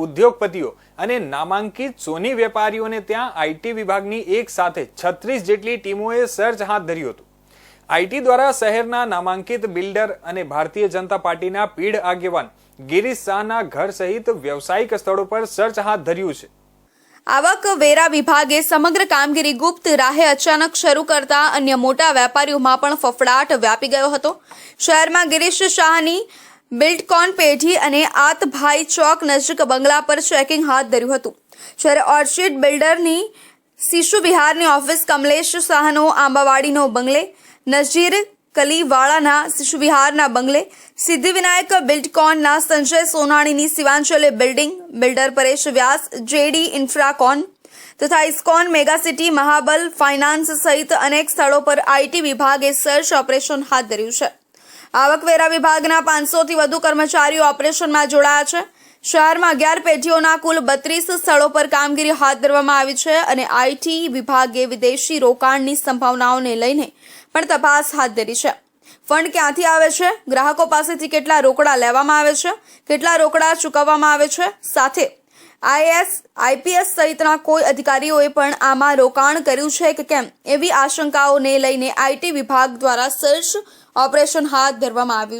ઉદ્યોગપતિઓ અને નામાંકિત સોની વેપારીઓને ત્યાં આઈટી વિભાગની એક સાથે છત્રીસ જેટલી ટીમોએ સર્ચ હાથ ધર્યું હતું. આઈટી દ્વારા શહેરના નામાંકિત બિલ્ડર અને ભારતીય જનતા પાર્ટીના પીઢ આગેવાન ગિરીશ શાહના ઘર સહિત વ્યવસાયિક સ્થળો પર સર્ચ હાથ ધર્યું છે. આવક વેરા વિભાગે સમગ્ર કામગીરી ગુપ્ત રાહે અચાનક શરૂ કરતા અન્ય મોટા વેપારીઓમાં પણ ફફડાટ વ્યાપી ગયો હતો. શહેરમાં ગિરીશ શાહની બિલ્ડકોન પેઢી અને આતભાઈ ચોક નજીક બંગલા પર ચેકિંગ હાથ ધર્યું હતું. જ્યારે ઓર્ચિડ બિલ્ડરની શિશુ વિહારની ઓફિસ કમલેશ શાહનો આંબાવાડીનો બંગલે નજીર કલીવાળાના શિશુ વિહારના બંગલે, સિદ્ધિવિનાયક બિલ્ડકોનના સંજય સોનાણીની સિવાંચલે building builder Paresh Vyas, JD Infracon તથા ઇસ્કોન મેગાસિટી મહાબલ ફાઇનાન્સ સહિત અનેક સ્થળો પર આઈટી વિભાગે સર્ચ ઓપરેશન હાથ ધર્યું છે. આવકવેરા વિભાગના પાંચસોથી વધુ કર્મચારીઓ ઓપરેશનમાં જોડાયા છે. શહેરમાં અગિયાર પેઢીઓના કુલ બત્રીસ સ્થળો પર કામગીરી હાથ ધરવામાં આવી છે અને આઈટી વિભાગે વિદેશી રોકાણની સંભાવનાઓને લઈને પણ તપાસ હાથ ધરી છે. ફંડ ક્યાંથી આવે છે? ગ્રાહકો પાસેથી કેટલા રોકડા લેવામાં આવે છે? કેટલા રોકડા ચૂકવવામાં આવે છે? સાથે આઈએસ, આઈપીએસ સહિતના કોઈ અધિકારીઓએ પણ આમાં રોકાણ કર્યું છે કે કેમ એવી આશંકાઓને લઈને આઈટી વિભાગ દ્વારા સર્ચ ઓપરેશન હાથ ધરવામાં આવ્યું